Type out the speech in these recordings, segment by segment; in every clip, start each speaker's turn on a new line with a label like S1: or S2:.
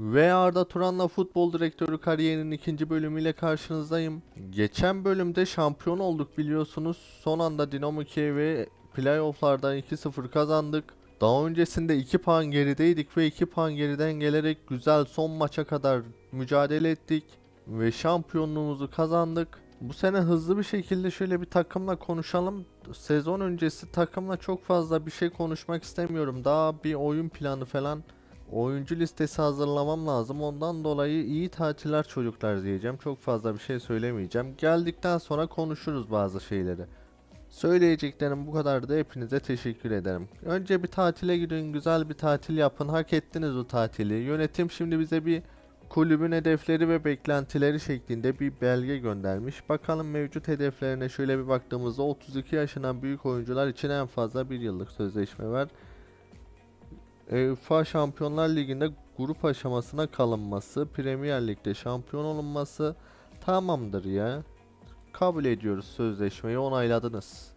S1: Ve Arda Turan'la futbol direktörü kariyerinin ikinci bölümüyle karşınızdayım. Geçen bölümde şampiyon olduk biliyorsunuz. Son anda Dinamo Kiev'e playofflardan 2-0 kazandık. Daha öncesinde 2 puan gerideydik ve 2 puan geriden gelerek güzel son maça kadar mücadele ettik. Ve şampiyonluğumuzu kazandık. Bu sene hızlı bir şekilde şöyle bir takımla konuşalım. Sezon öncesi takımla çok fazla bir şey konuşmak istemiyorum. Daha bir oyun planı falan oyuncu listesi hazırlamam lazım. Ondan dolayı iyi tatiller çocuklar diyeceğim. Çok fazla bir şey söylemeyeceğim. Geldikten sonra konuşuruz bazı şeyleri. Söyleyeceklerim bu kadardı. Hepinize teşekkür ederim. Önce bir tatile gidin, güzel bir tatil yapın. Hak ettiniz o tatili. Yönetim şimdi bize bir kulübün hedefleri ve beklentileri şeklinde bir belge göndermiş. Bakalım mevcut hedeflerine şöyle bir baktığımızda 32 yaşından büyük oyuncular için en fazla bir yıllık sözleşme var. UEFA Şampiyonlar Ligi'nde grup aşamasına kalınması, Premier Lig'de şampiyon olunması tamamdır ya. Kabul ediyoruz sözleşmeyi onayladınız.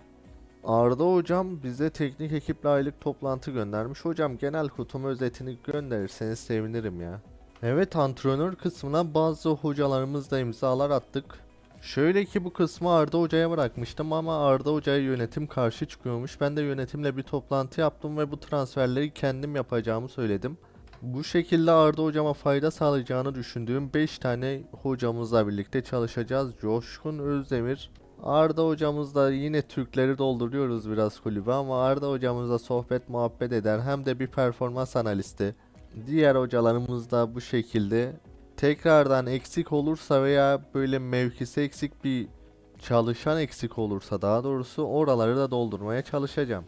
S1: Arda hocam bize teknik ekiple aylık toplantı göndermiş. Hocam genel kutum özetini gönderirseniz sevinirim ya. Evet antrenör kısmına bazı hocalarımızla imzalar attık. Şöyle ki bu kısmı Arda Hoca'ya bırakmıştım ama Arda Hoca'ya yönetim karşı çıkıyormuş. Ben de yönetimle bir toplantı yaptım ve bu transferleri kendim yapacağımı söyledim. Bu şekilde Arda Hocama fayda sağlayacağını düşündüğüm 5 tane hocamızla birlikte çalışacağız. Coşkun Özdemir, Arda hocamızla yine Türkleri dolduruyoruz biraz kulübe ama Arda hocamızla sohbet muhabbet eder hem de bir performans analisti. Diğer hocalarımız da bu şekilde tekrardan eksik olursa veya böyle mevkisi eksik bir çalışan eksik olursa daha doğrusu oraları da doldurmaya çalışacağım.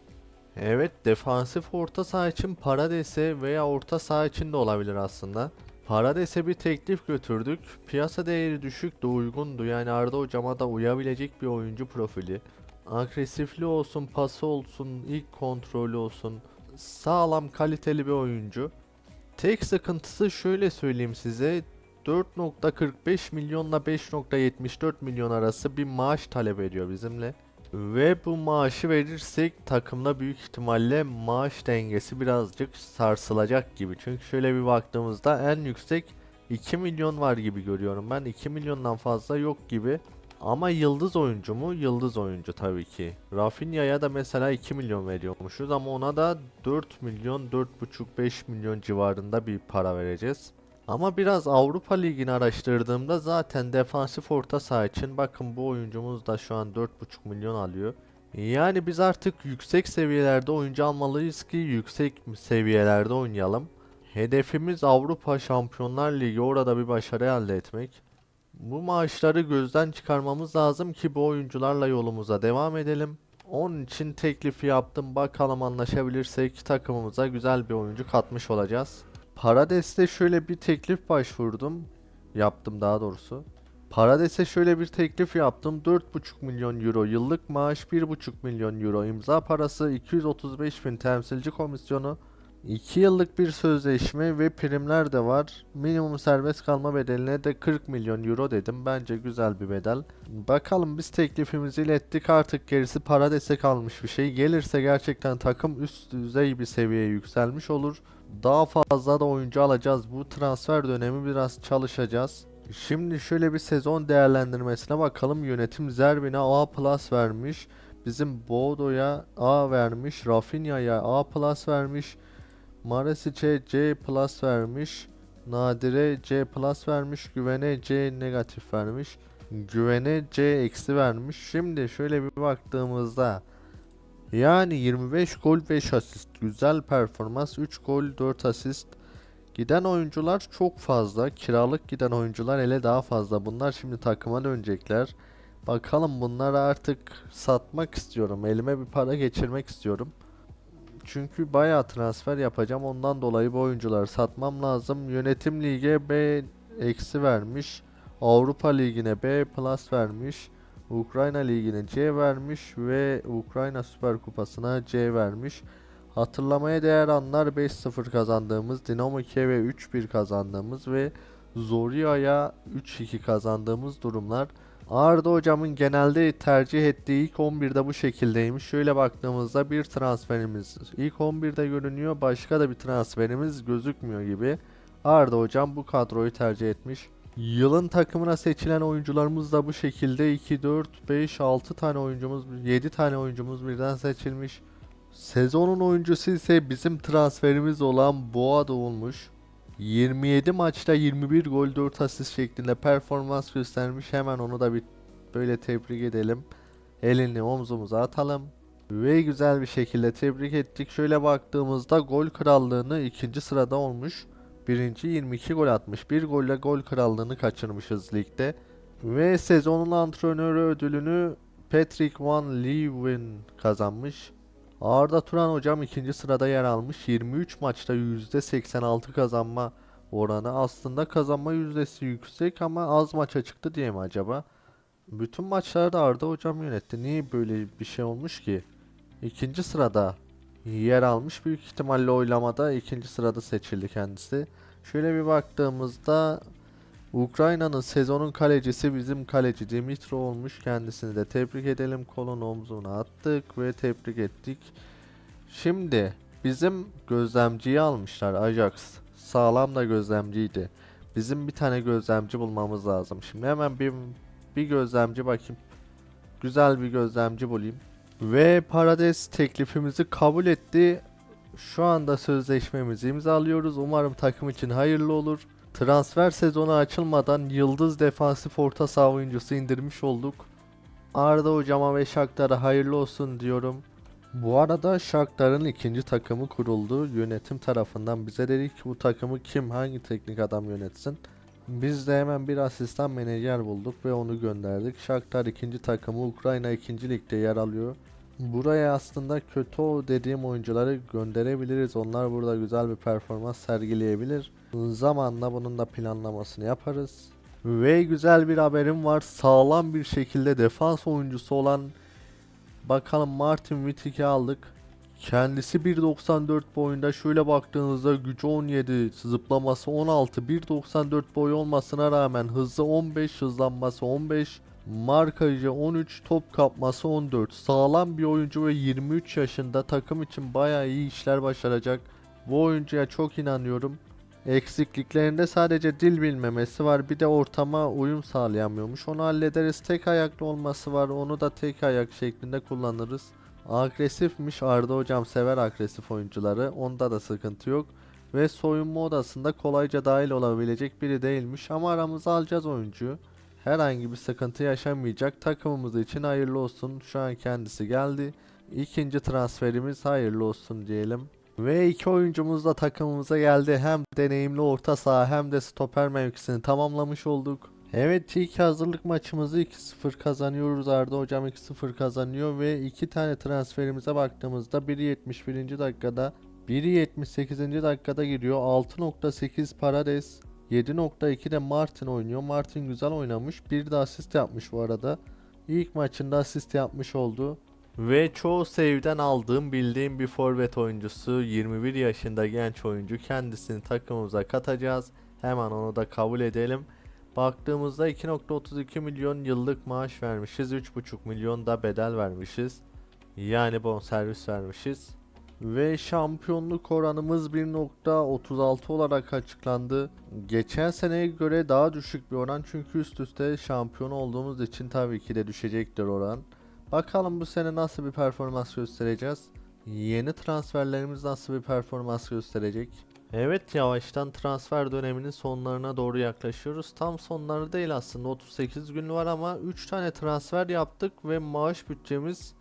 S1: Evet defansif orta saha için Parades'e veya orta saha için de olabilir aslında. Parades'e bir teklif götürdük. Piyasa değeri düşük de uygundu. Yani Arda hocama da uyabilecek bir oyuncu profili. Agresifli olsun, pası olsun, ilk kontrolü olsun. Sağlam, kaliteli bir oyuncu. Tek sıkıntısı şöyle söyleyeyim size. 4.45 milyonla 5.74 milyon arası bir maaş talep ediyor bizimle. Ve bu maaşı verirsek takımda büyük ihtimalle maaş dengesi birazcık sarsılacak gibi. Çünkü şöyle bir baktığımızda en yüksek 2 milyon var gibi görüyorum ben. 2 milyondan fazla yok gibi. Ama yıldız oyuncu mu? Yıldız oyuncu tabii ki. Rafinha'ya da mesela 2 milyon veriyormuşuz ama ona da 4 milyon, 4,5-5 milyon civarında bir para vereceğiz. Ama biraz Avrupa Ligi'ni araştırdığımda zaten defansif orta saha için bakın bu oyuncumuz da şu an 4,5 milyon alıyor. Yani biz artık yüksek seviyelerde oyuncu almalıyız ki yüksek seviyelerde oynayalım. Hedefimiz Avrupa Şampiyonlar Ligi orada bir başarı elde etmek. Bu maaşları gözden çıkarmamız lazım ki bu oyuncularla yolumuza devam edelim. Onun için teklif yaptım. Bakalım anlaşabilirsek takımımıza güzel bir oyuncu katmış olacağız. Parades'te şöyle bir teklif başvurdum. Yaptım daha doğrusu. Parades'e şöyle bir teklif yaptım. 4,5 milyon euro yıllık maaş, 1,5 milyon euro imza parası, 235 bin temsilci komisyonu, 2 yıllık bir sözleşme ve primler de var. Minimum serbest kalma bedeline de 40 milyon euro dedim. Bence güzel bir bedel. Bakalım biz teklifimizi ilettik artık gerisi Parades'e kalmış bir şey. Gelirse gerçekten takım üst düzey bir seviyeye yükselmiş olur. Daha fazla da oyuncu alacağız. Bu transfer dönemi biraz çalışacağız. Şimdi şöyle bir sezon değerlendirmesine bakalım. Yönetim Zerbin'e A plus vermiş. Bizim Bodo'ya A vermiş. Rafinha'ya A plus vermiş. Maresic'e C plus vermiş. Nadire C plus vermiş. Güven'e C negatif vermiş. Güven'e C eksi vermiş. Şimdi şöyle bir baktığımızda yani 25 gol 5 asist. Güzel performans. 3 gol 4 asist. Giden oyuncular çok fazla. Kiralık giden oyuncular ele daha fazla. Bunlar şimdi takıma dönecekler. Bakalım bunları artık satmak istiyorum. Elime bir para geçirmek istiyorum. Çünkü bayağı transfer yapacağım. Ondan dolayı bu oyuncuları satmam lazım. Yönetim lige B eksi vermiş. Avrupa Ligi'ne B plus vermiş. Ukrayna Ligi'ne C vermiş ve Ukrayna Süper Kupası'na C vermiş. Hatırlamaya değer anlar 5-0 kazandığımız, Dinamo Kiev'e 3-1 kazandığımız ve Zoria'ya 3-2 kazandığımız durumlar. Arda hocamın genelde tercih ettiği ilk 11'de bu şekildeymiş. Şöyle baktığımızda bir transferimiz ilk 11'de görünüyor. Başka da bir transferimiz gözükmüyor gibi. Arda hocam bu kadroyu tercih etmiş. Yılın takımına seçilen oyuncularımız da bu şekilde 2, 4, 5, 6 tane oyuncumuz, 7 tane oyuncumuz birden seçilmiş. Sezonun oyuncusu ise bizim transferimiz olan Boğada olmuş. 27 maçta 21 gol 4 asist şeklinde performans göstermiş. Hemen onu da bir böyle tebrik edelim. Elini omzumuza atalım. Ve güzel bir şekilde tebrik ettik. Şöyle baktığımızda gol krallığını ikinci sırada olmuş. Birinci 22 gol atmış. Bir golle gol krallığını kaçırmışız ligde. Ve sezonun antrenörü ödülünü Patrick Van Leeuwen kazanmış. Arda Turan hocam ikinci sırada yer almış. 23 maçta %86 kazanma oranı. Aslında kazanma yüzdesi yüksek ama az maça çıktı diye mi acaba? Bütün maçlarda Arda hocam yönetti. Niye böyle bir şey olmuş ki? İkinci sırada yer almış. Büyük ihtimalle oylamada ikinci sırada seçildi kendisi. Şöyle bir baktığımızda Ukrayna'nın sezonun kalecisi bizim kaleci Dimitro olmuş. Kendisini de tebrik edelim. Kolun omzuna attık ve tebrik ettik. Şimdi bizim gözlemciyi almışlar Ajax. Sağlam da gözlemciydi. Bizim bir tane gözlemci bulmamız lazım. Şimdi hemen bir bir gözlemci bakayım. Güzel bir gözlemci bulayım. Ve Parades teklifimizi kabul etti. Şu anda sözleşmemizi imzalıyoruz. Umarım takım için hayırlı olur. Transfer sezonu açılmadan yıldız defansif orta saha oyuncusu indirmiş olduk. Arda hocama ve Shakhtar'a hayırlı olsun diyorum. Bu arada Shakhtar'ın ikinci takımı kuruldu. Yönetim tarafından bize dedik ki bu takımı kim hangi teknik adam yönetsin. Biz de hemen bir asistan menajer bulduk ve onu gönderdik. Shakhtar ikinci takımı Ukrayna ikinci ligde yer alıyor. Buraya aslında kötü dediğim oyuncuları gönderebiliriz. Onlar burada güzel bir performans sergileyebilir. Zamanla bunun da planlamasını yaparız. Ve güzel bir haberim var. Sağlam bir şekilde defans oyuncusu olan bakalım Martin Wittig'i aldık. Kendisi 1.94 boyunda şöyle baktığınızda gücü 17, zıplaması 16, 1.94 boy olmasına rağmen hızı 15, hızlanması 15, markajı 13, top kapması 14. Sağlam bir oyuncu ve 23 yaşında takım için bayağı iyi işler başaracak. Bu oyuncuya çok inanıyorum. Eksikliklerinde sadece dil bilmemesi var. Bir de ortama uyum sağlayamıyormuş. Onu hallederiz. Tek ayaklı olması var. Onu da tek ayak şeklinde kullanırız. Agresifmiş. Arda hocam sever agresif oyuncuları. Onda da sıkıntı yok. Ve soyunma odasında kolayca dahil olabilecek biri değilmiş. Ama aramıza alacağız oyuncuyu. Herhangi bir sıkıntı yaşamayacak. Takımımız için hayırlı olsun. Şu an kendisi geldi. İkinci transferimiz hayırlı olsun diyelim. Ve iki oyuncumuz da takımımıza geldi. Hem deneyimli orta saha hem de stoper mevkisini tamamlamış olduk. Evet ilk hazırlık maçımızı 2-0 kazanıyoruz. Arda hocam 2-0 kazanıyor ve iki tane transferimize baktığımızda biri 71. dakikada biri 78. dakikada giriyor. 6.8 Parades 7.2 de Martin oynuyor. Martin güzel oynamış. Bir de asist yapmış bu arada. İlk maçında asist yapmış oldu. Ve çoğu save'den aldığım bildiğim bir forvet oyuncusu 21 yaşında genç oyuncu kendisini takımımıza katacağız. Hemen onu da kabul edelim. Baktığımızda 2.32 milyon yıllık maaş vermişiz. 3.5 milyon da bedel vermişiz. Yani bonservis vermişiz. Ve şampiyonluk oranımız 1.36 olarak açıklandı. Geçen seneye göre daha düşük bir oran çünkü üst üste şampiyon olduğumuz için tabii ki de düşecektir oran. Bakalım bu sene nasıl bir performans göstereceğiz. Yeni transferlerimiz nasıl bir performans gösterecek. Evet yavaştan transfer döneminin sonlarına doğru yaklaşıyoruz. Tam sonları değil aslında 38 gün var ama 3 tane transfer yaptık ve maaş bütçemiz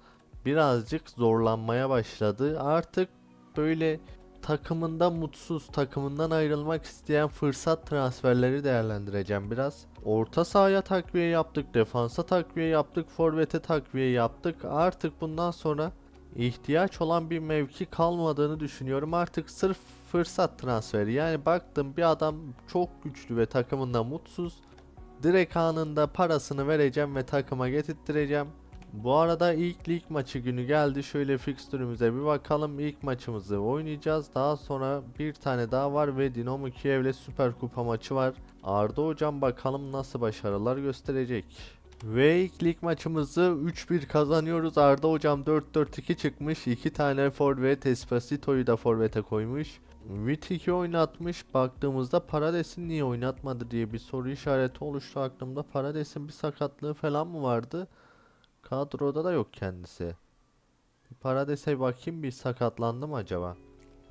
S1: birazcık zorlanmaya başladı. Artık böyle takımında mutsuz, takımından ayrılmak isteyen fırsat transferleri değerlendireceğim biraz. Orta sahaya takviye yaptık, defansa takviye yaptık, forvete takviye yaptık. Artık bundan sonra ihtiyaç olan bir mevki kalmadığını düşünüyorum. Artık sırf fırsat transferi. Yani baktım bir adam çok güçlü ve takımında mutsuz. Direkt anında parasını vereceğim ve takıma getirttireceğim. Bu arada ilk lig maçı günü geldi. Şöyle fikstürümüze bir bakalım. İlk maçımızı oynayacağız. Daha sonra bir tane daha var ve Dinamo Kiev'le Süper Kupa maçı var. Arda hocam bakalım nasıl başarılar gösterecek. Ve ilk lig maçımızı 3-1 kazanıyoruz. Arda hocam 4-4-2 çıkmış. 2 tane forvet Espacito'yu da forvete koymuş. Wittig'i oynatmış. Baktığımızda Parades'i niye oynatmadı diye bir soru işareti oluştu aklımda. Parades'in bir sakatlığı falan mı vardı? Kadroda da yok kendisi. Parades'e bakayım bir sakatlandı mı acaba?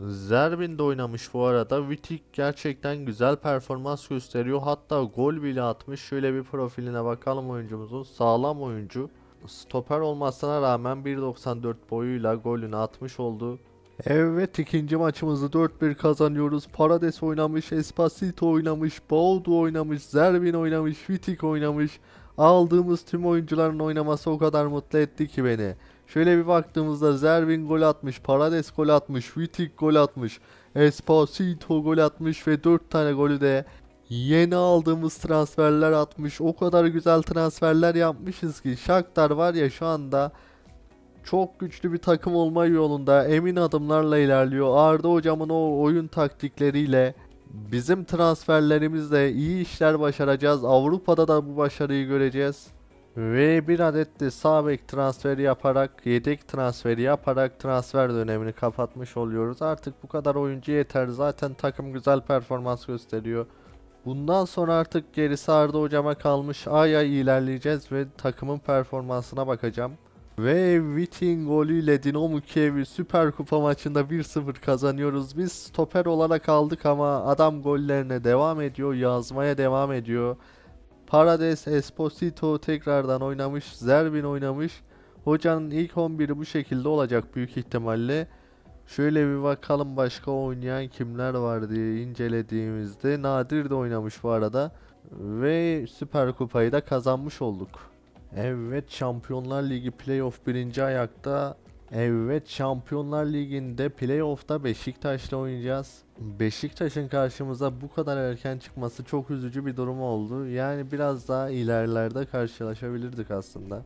S1: Zerbin de oynamış bu arada. Wittig gerçekten güzel performans gösteriyor. Hatta gol bile atmış. Şöyle bir profiline bakalım oyuncumuzun. Sağlam oyuncu. Stoper olmasına rağmen 1.94 boyuyla golünü atmış oldu. Evet ikinci maçımızı 4-1 kazanıyoruz. Parades oynamış, Espacito oynamış, Baudu oynamış, Zerbin oynamış, Wittig oynamış. Aldığımız tüm oyuncuların oynaması o kadar mutlu etti ki beni. Şöyle bir baktığımızda Zerbin gol atmış, Parades gol atmış, Wittig gol atmış, Espacito gol atmış ve 4 tane golü de yeni aldığımız transferler atmış. O kadar güzel transferler yapmışız ki Shakhtar var ya şu anda çok güçlü bir takım olma yolunda emin adımlarla ilerliyor. Arda hocamın o oyun taktikleriyle bizim transferlerimizle iyi işler başaracağız. Avrupa'da da bu başarıyı göreceğiz. Ve bir adet de sağ bek transferi yaparak, yedek transferi yaparak transfer dönemini kapatmış oluyoruz. Artık bu kadar oyuncu yeter. Zaten takım güzel performans gösteriyor. Bundan sonra artık gerisi Arda hocama kalmış. Ay ay ilerleyeceğiz ve takımın performansına bakacağım. Ve Viting golüyle Dinamo Kiev'i Süper Kupa maçında 1-0 kazanıyoruz. Biz stoper olarak aldık ama adam gollerine devam ediyor, yazmaya devam ediyor. Parades Esposito tekrardan oynamış, Zerbin oynamış. Hocanın ilk 11'i bu şekilde olacak büyük ihtimalle. Şöyle bir bakalım başka oynayan kimler var diye incelediğimizde Nadir de oynamış bu arada. Ve Süper Kupayı da kazanmış olduk. Evet Şampiyonlar Ligi playoff birinci ayakta. Evet Şampiyonlar Ligi'nde playoff'ta Beşiktaş'la oynayacağız. Beşiktaş'ın karşımıza bu kadar erken çıkması çok üzücü bir durum oldu. Yani biraz daha ilerlerde karşılaşabilirdik aslında.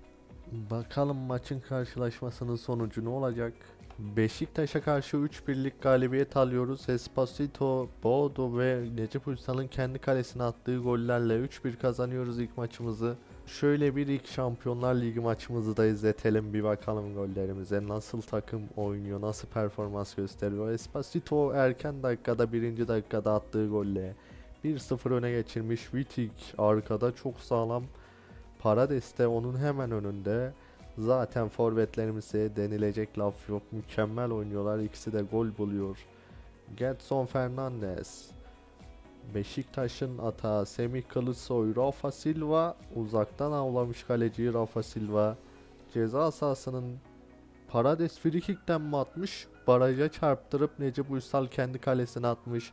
S1: Bakalım maçın karşılaşmasının sonucu ne olacak? Beşiktaş'a karşı 3-1'lik galibiyet alıyoruz. Espacito, Bodo ve Necip Uysal'ın kendi kalesine attığı gollerle 3-1 kazanıyoruz ilk maçımızı. Şöyle bir ilk Şampiyonlar Ligi maçımızı da izletelim bir bakalım gollerimize. Nasıl takım oynuyor, nasıl performans gösteriyor. Espacito erken dakikada birinci dakikada attığı golle 1-0 öne geçirmiş. Wittig arkada çok sağlam. Parades de onun hemen önünde. Zaten forvetlerimize denilecek laf yok. Mükemmel oynuyorlar. İkisi de gol buluyor. Getson Fernandes. Beşiktaş'ın atağı Semih Kılıçsoy, Rafa Silva uzaktan avlamış kaleciyi Rafa Silva. Ceza sahasının Parades frikikten mi atmış? Baraja çarptırıp Necip Uysal kendi kalesine atmış.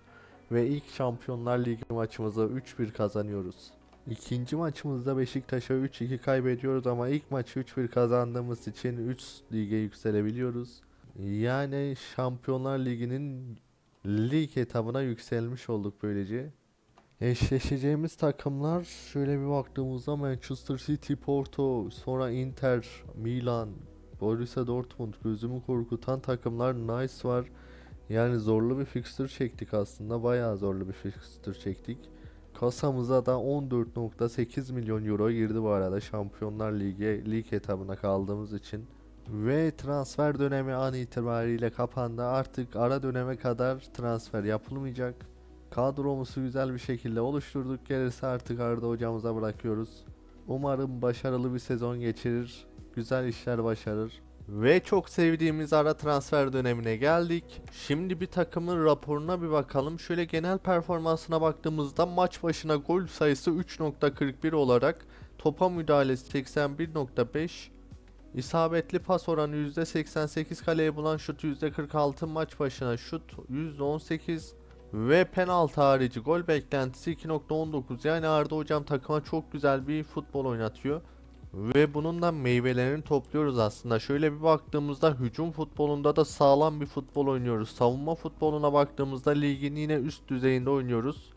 S1: Ve ilk Şampiyonlar Ligi maçımızı 3-1 kazanıyoruz. İkinci maçımızda Beşiktaş'a 3-2 kaybediyoruz ama ilk maçı 3-1 kazandığımız için 3 lige yükselebiliyoruz. Yani Şampiyonlar Ligi'nin lig etabına yükselmiş olduk böylece. Eşleşeceğimiz takımlar şöyle bir baktığımızda Manchester City, Porto, sonra Inter, Milan, Borussia Dortmund gözümü korkutan takımlar Nice var. Yani zorlu bir fixture çektik aslında. Bayağı zorlu bir fixture çektik. Kasamıza da 14.8 milyon euro girdi bu arada Şampiyonlar Ligi lig etabına kaldığımız için. Ve transfer dönemi an itibariyle kapandı. Artık ara döneme kadar transfer yapılmayacak. Kadromuzu güzel bir şekilde oluşturduk. Gerisi artık Arda hocamıza bırakıyoruz. Umarım başarılı bir sezon geçirir. Güzel işler başarır. Ve çok sevdiğimiz ara transfer dönemine geldik. Şimdi bir takımın raporuna bir bakalım. Şöyle genel performansına baktığımızda maç başına gol sayısı 3.41 olarak topa müdahalesi 81.5 İsabetli pas oranı %88 kaleye bulan şut %46 maç başına şut %18 ve penaltı harici gol beklentisi 2.19 yani Arda hocam takıma çok güzel bir futbol oynatıyor. Ve bunun da meyvelerini topluyoruz aslında. Şöyle bir baktığımızda hücum futbolunda da sağlam bir futbol oynuyoruz. Savunma futboluna baktığımızda ligin yine üst düzeyinde oynuyoruz.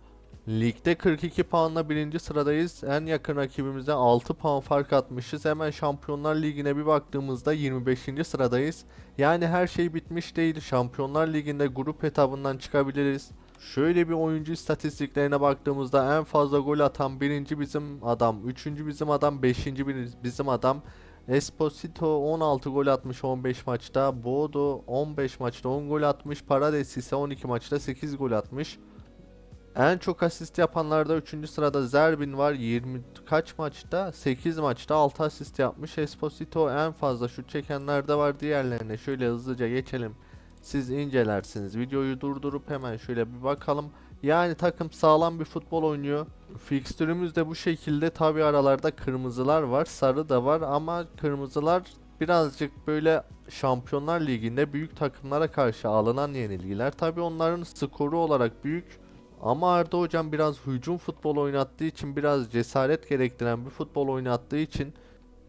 S1: Ligde 42 puanla birinci sıradayız. En yakın rakibimize 6 puan fark atmışız. Hemen Şampiyonlar Ligi'ne bir baktığımızda 25. sıradayız. Yani her şey bitmiş değil. Şampiyonlar Ligi'nde grup etabından çıkabiliriz. Şöyle bir oyuncu istatistiklerine baktığımızda en fazla gol atan birinci bizim adam, üçüncü bizim adam, beşinci bizim adam. Esposito 16 gol atmış 15 maçta. Bodo 15 maçta 10 gol atmış. Paredes ise 12 maçta 8 gol atmış. En çok asist yapanlarda 3. sırada Zerbin var 20 kaç maçta 8 maçta 6 asist yapmış. Esposito en fazla şut çekenlerde var diğerlerine şöyle hızlıca geçelim. Siz incelersiniz. Videoyu durdurup hemen şöyle bir bakalım. Yani takım sağlam bir futbol oynuyor. Fikstürümüz de bu şekilde tabi aralarda kırmızılar var sarı da var ama kırmızılar birazcık böyle Şampiyonlar Ligi'nde büyük takımlara karşı alınan yenilgiler. Tabi onların skoru olarak büyük ama Arda hocam biraz hücum futbol oynattığı için biraz cesaret gerektiren bir futbol oynattığı için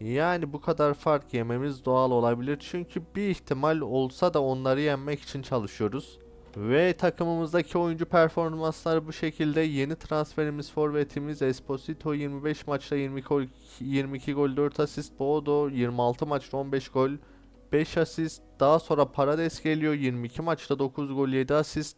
S1: yani bu kadar fark yememiz doğal olabilir. Çünkü bir ihtimal olsa da onları yenmek için çalışıyoruz. Ve takımımızdaki oyuncu performansları bu şekilde. Yeni transferimiz forvetimiz Esposito 25 maçta 20 gol, 22 gol 4 asist. Bodo 26 maçta 15 gol 5 asist. Daha sonra Parades geliyor 22 maçta 9 gol 7 asist.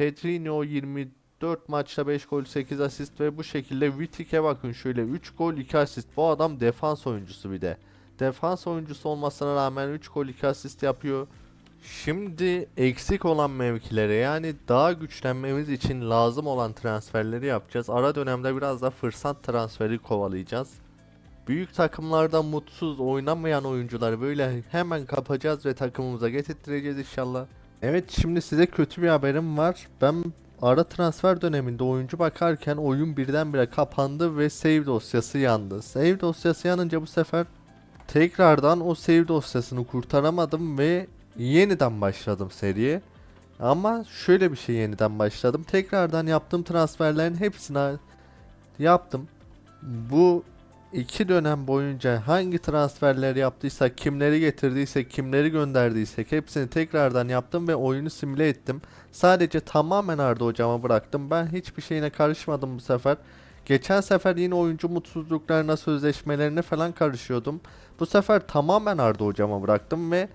S1: Pedrinho 24 maçta 5 gol 8 asist ve bu şekilde Wittik'e bakın şöyle 3 gol 2 asist. Bu adam defans oyuncusu bir de. Defans oyuncusu olmasına rağmen 3 gol 2 asist yapıyor. Şimdi eksik olan mevkilere yani daha güçlenmemiz için lazım olan transferleri yapacağız. Ara dönemde biraz da fırsat transferi kovalayacağız. Büyük takımlarda mutsuz oynamayan oyuncuları böyle hemen kapacağız ve takımımıza getirttireceğiz inşallah. Evet şimdi size kötü bir haberim var. Ben ara transfer döneminde oyuncu bakarken oyun birdenbire kapandı ve save dosyası yandı. Save dosyası yanınca bu sefer tekrardan o save dosyasını kurtaramadım ve yeniden başladım seriye. Ama şöyle bir şey yeniden başladım. Tekrardan yaptığım transferlerin hepsini yaptım. Bu iki dönem boyunca hangi transferler yaptıysak, kimleri getirdiysek, kimleri gönderdiysek hepsini tekrardan yaptım ve oyunu simüle ettim. Sadece tamamen Arda hocama bıraktım. Ben hiçbir şeyine karışmadım bu sefer. Geçen sefer yine oyuncu mutsuzluklarına, sözleşmelerine falan karışıyordum. Bu sefer tamamen Arda hocama bıraktım ve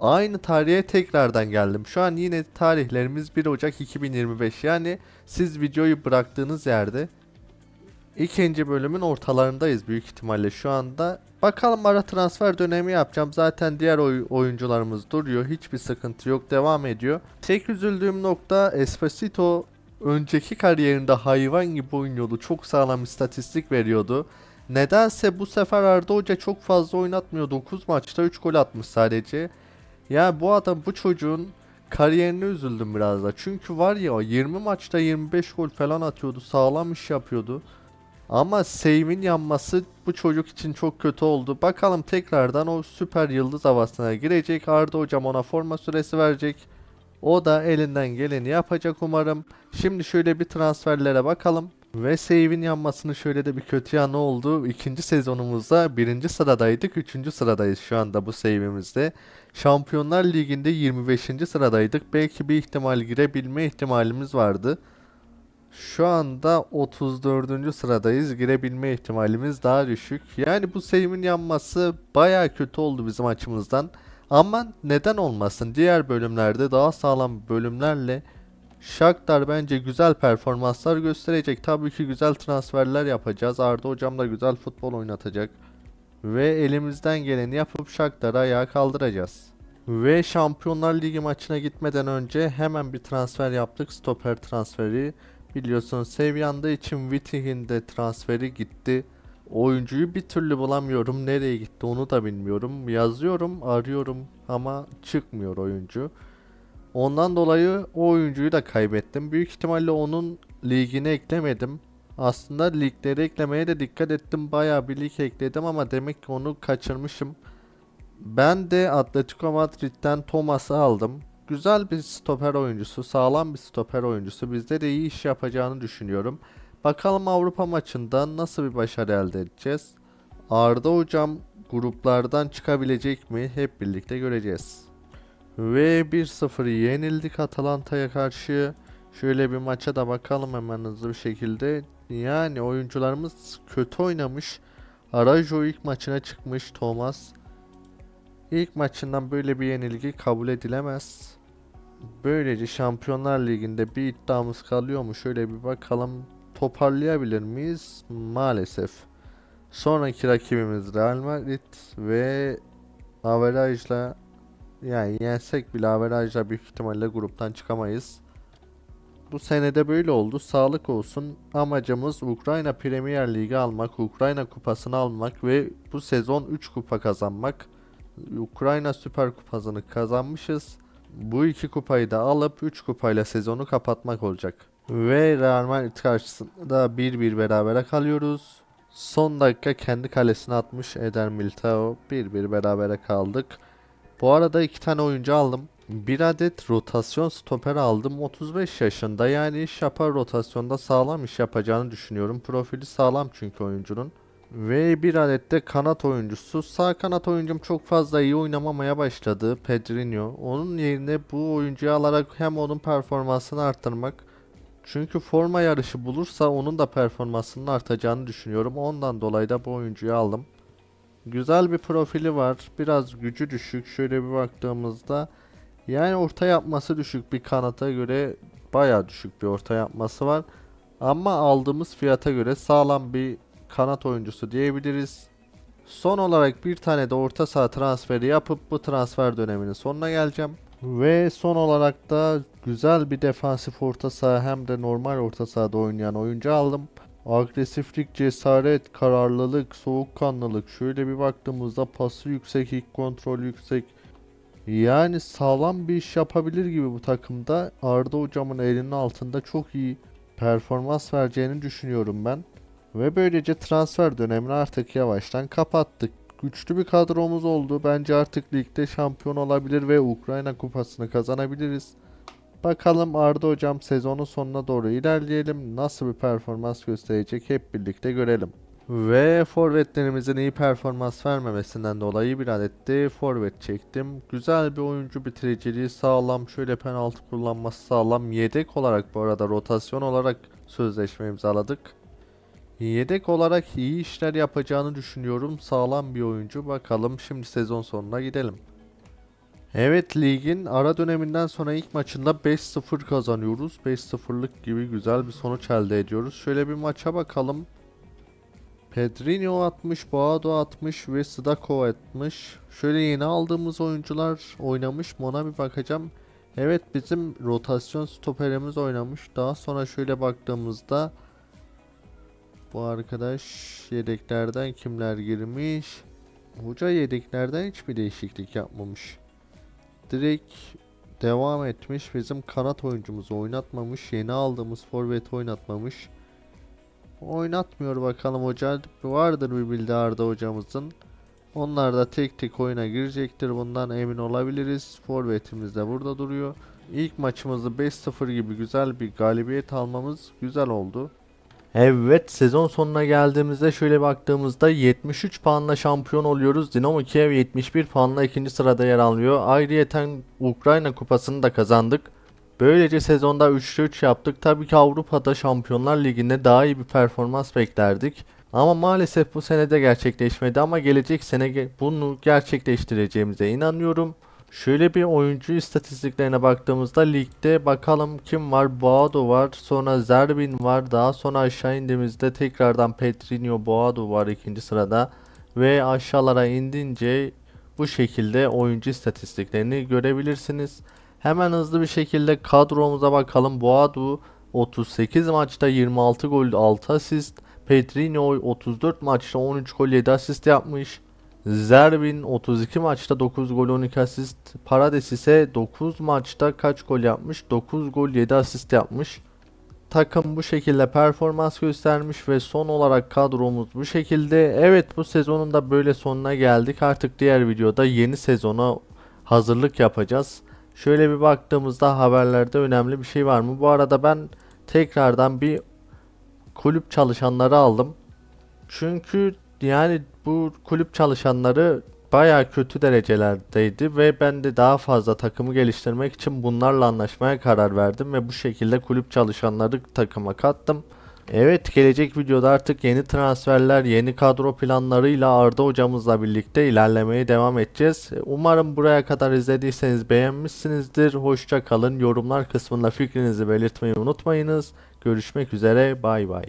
S1: aynı tarihe tekrardan geldim. Şu an yine tarihlerimiz 1 Ocak 2025. Yani siz videoyu bıraktığınız yerde ikinci bölümün ortalarındayız büyük ihtimalle şu anda. Bakalım ara transfer dönemi yapacağım. Zaten diğer oy- oyuncularımız duruyor. Hiçbir sıkıntı yok. Devam ediyor. Tek üzüldüğüm nokta Esposito önceki kariyerinde hayvan gibi oynuyordu. Çok sağlam istatistik veriyordu. Nedense bu sefer Arda Hoca çok fazla oynatmıyor. 9 maçta 3 gol atmış sadece. Ya bu adam bu çocuğun kariyerine üzüldüm biraz da. Çünkü var ya 20 maçta 25 gol falan atıyordu. Sağlam iş yapıyordu. Ama save'in yanması bu çocuk için çok kötü oldu. Bakalım tekrardan o süper yıldız havasına girecek. Arda hocam ona forma süresi verecek. O da elinden geleni yapacak umarım. Şimdi şöyle bir transferlere bakalım. Ve save'in yanmasını şöyle de bir kötü yanı oldu. İkinci sezonumuzda birinci sıradaydık. Üçüncü sıradayız şu anda bu save'imizde. Şampiyonlar Ligi'nde 25. sıradaydık. Belki bir ihtimal girebilme ihtimalimiz vardı. Şu anda 34. sıradayız. Girebilme ihtimalimiz daha düşük. Yani bu save'in yanması baya kötü oldu bizim açımızdan. Ama neden olmasın? Diğer bölümlerde daha sağlam bölümlerle Shakhtar bence güzel performanslar gösterecek. Tabii ki güzel transferler yapacağız. Arda hocam da güzel futbol oynatacak. Ve elimizden geleni yapıp Shakhtar'ı ayağa kaldıracağız. Ve Şampiyonlar Ligi maçına gitmeden önce hemen bir transfer yaptık. Stoper transferi. Biliyorsunuz yandığı için Witting'in de transferi gitti. Oyuncuyu bir türlü bulamıyorum. Nereye gitti onu da bilmiyorum. Yazıyorum, arıyorum ama çıkmıyor oyuncu. Ondan dolayı o oyuncuyu da kaybettim. Büyük ihtimalle onun ligine eklemedim. Aslında ligleri eklemeye de dikkat ettim. Bayağı bir lig ekledim ama demek ki onu kaçırmışım. Ben de Atletico Madrid'den Thomas'ı aldım. Güzel bir stoper oyuncusu, sağlam bir stoper oyuncusu. Bizde de iyi iş yapacağını düşünüyorum. Bakalım Avrupa maçında nasıl bir başarı elde edeceğiz. Arda hocam gruplardan çıkabilecek mi? Hep birlikte göreceğiz. Ve 1-0 yenildik Atalanta'ya karşı. Şöyle bir maça da bakalım hemen hızlı bir şekilde. Yani oyuncularımız kötü oynamış. Arajo ilk maçına çıkmış Thomas. İlk maçından böyle bir yenilgi kabul edilemez. Böylece Şampiyonlar Ligi'nde bir iddiamız kalıyor mu? Şöyle bir bakalım. Toparlayabilir miyiz? Maalesef. Sonraki rakibimiz Real Madrid ve averajla yani yensek bile averajla büyük ihtimalle gruptan çıkamayız. Bu senede böyle oldu. Sağlık olsun. Amacımız Ukrayna Premier Ligi almak, Ukrayna kupasını almak ve bu sezon 3 kupa kazanmak. Ukrayna Süper Kupası'nı kazanmışız. Bu iki kupayı da alıp 3 kupayla sezonu kapatmak olacak. Ve Real Madrid karşısında 1-1 berabere kalıyoruz. Son dakika kendi kalesine atmış Eder Militao. 1-1 berabere kaldık. Bu arada iki tane oyuncu aldım. Bir adet rotasyon stoper aldım. 35 yaşında yani iş rotasyonda sağlam iş yapacağını düşünüyorum. Profili sağlam çünkü oyuncunun. Ve bir adet de kanat oyuncusu. Sağ kanat oyuncum çok fazla iyi oynamamaya başladı. Pedrinho. Onun yerine bu oyuncuyu alarak hem onun performansını arttırmak. Çünkü forma yarışı bulursa onun da performansının artacağını düşünüyorum. Ondan dolayı da bu oyuncuyu aldım. Güzel bir profili var. Biraz gücü düşük. Şöyle bir baktığımızda yani orta yapması düşük bir kanata göre baya düşük bir orta yapması var. Ama aldığımız fiyata göre sağlam bir kanat oyuncusu diyebiliriz. Son olarak bir tane de orta saha transferi yapıp bu transfer döneminin sonuna geleceğim. Ve son olarak da güzel bir defansif orta saha hem de normal orta sahada oynayan oyuncu aldım. Agresiflik, cesaret, kararlılık, soğukkanlılık. Şöyle bir baktığımızda pası yüksek, ilk kontrol yüksek. Yani sağlam bir iş yapabilir gibi bu takımda. Arda hocamın elinin altında çok iyi performans vereceğini düşünüyorum ben. Ve böylece transfer dönemini artık yavaştan kapattık. Güçlü bir kadromuz oldu. Bence artık ligde şampiyon olabilir ve Ukrayna kupasını kazanabiliriz. Bakalım Arda hocam sezonun sonuna doğru ilerleyelim. Nasıl bir performans gösterecek hep birlikte görelim. Ve forvetlerimizin iyi performans vermemesinden dolayı bir adet de forvet çektim. Güzel bir oyuncu bitiriciliği sağlam. Şöyle penaltı kullanması sağlam. Yedek olarak bu arada rotasyon olarak sözleşme imzaladık. Yedek olarak iyi işler yapacağını düşünüyorum. Sağlam bir oyuncu. Bakalım şimdi sezon sonuna gidelim. Evet ligin ara döneminden sonra ilk maçında 5-0 kazanıyoruz. 5-0'lık gibi güzel bir sonuç elde ediyoruz. Şöyle bir maça bakalım. Pedrinho atmış, Boado atmış ve Sdakov atmış. Şöyle yeni aldığımız oyuncular oynamış mı ona bir bakacağım. Evet bizim rotasyon stoperimiz oynamış. Daha sonra şöyle baktığımızda bu arkadaş yedeklerden kimler girmiş? Hoca yedeklerden hiçbir değişiklik yapmamış. Direkt devam etmiş. Bizim kanat oyuncumuzu oynatmamış. Yeni aldığımız forvet oynatmamış. Oynatmıyor bakalım hoca. Vardır bir bildiği Arda hocamızın. Onlar da tek tek oyuna girecektir. Bundan emin olabiliriz. Forvetimiz de burada duruyor. İlk maçımızı 5-0 gibi güzel bir galibiyet almamız güzel oldu. Evet sezon sonuna geldiğimizde şöyle baktığımızda 73 puanla şampiyon oluyoruz. Dinamo Kiev 71 puanla ikinci sırada yer alıyor. Ayrıyeten Ukrayna kupasını da kazandık. Böylece sezonda 3'te 3 yaptık. Tabii ki Avrupa'da Şampiyonlar Ligi'nde daha iyi bir performans beklerdik. Ama maalesef bu senede gerçekleşmedi ama gelecek sene bunu gerçekleştireceğimize inanıyorum. Şöyle bir oyuncu istatistiklerine baktığımızda ligde bakalım kim var? Boado var, sonra Zerbin var. Daha sonra aşağı indiğimizde tekrardan Pedrinho, Boado var ikinci sırada. Ve aşağılara indince bu şekilde oyuncu istatistiklerini görebilirsiniz. Hemen hızlı bir şekilde kadromuza bakalım. Boadu 38 maçta 26 gol 6 asist. Pedrinho 34 maçta 13 gol 7 asist yapmış. Zerbin 32 maçta 9 gol 12 asist. Parades ise 9 maçta kaç gol yapmış? 9 gol 7 asist yapmış. Takım bu şekilde performans göstermiş ve son olarak kadromuz bu şekilde. Evet bu sezonun da böyle sonuna geldik. Artık diğer videoda yeni sezona hazırlık yapacağız. Şöyle bir baktığımızda haberlerde önemli bir şey var mı? Bu arada ben tekrardan bir kulüp çalışanları aldım. Çünkü yani bu kulüp çalışanları baya kötü derecelerdeydi ve ben de daha fazla takımı geliştirmek için bunlarla anlaşmaya karar verdim ve bu şekilde kulüp çalışanları takıma kattım. Evet gelecek videoda artık yeni transferler, yeni kadro planlarıyla Arda hocamızla birlikte ilerlemeye devam edeceğiz. Umarım buraya kadar izlediyseniz beğenmişsinizdir. Hoşça kalın. Yorumlar kısmında fikrinizi belirtmeyi unutmayınız. Görüşmek üzere. Bay bay.